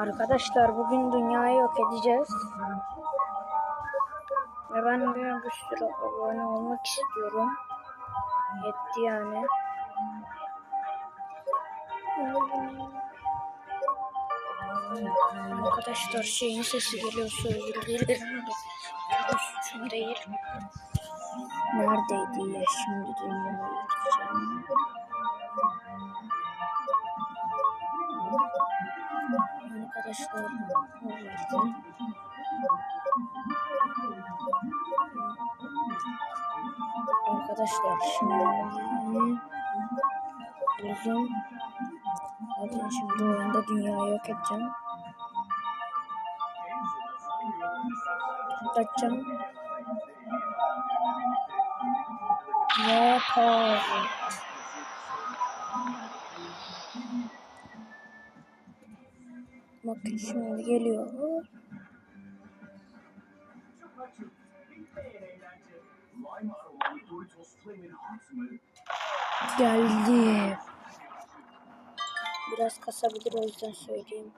Arkadaşlar bugün dünyayı yok edeceğiz. Ve ben bir, bir sürü abone olmak istiyorum. Yetti yani. Arkadaşlar şeyin sesi dilerim. Suçum değil. Neredeydi ya şimdi dünyayı Arkadaşlar. Arkadaşlar şimdi buldum. Zaten şimdi oyunda dünyayı yok edeceğim. Kaçacağım. Ve pause. Bakın şimdi geliyor. Geldi. Biraz kasabilir o yüzden söyleyeyim.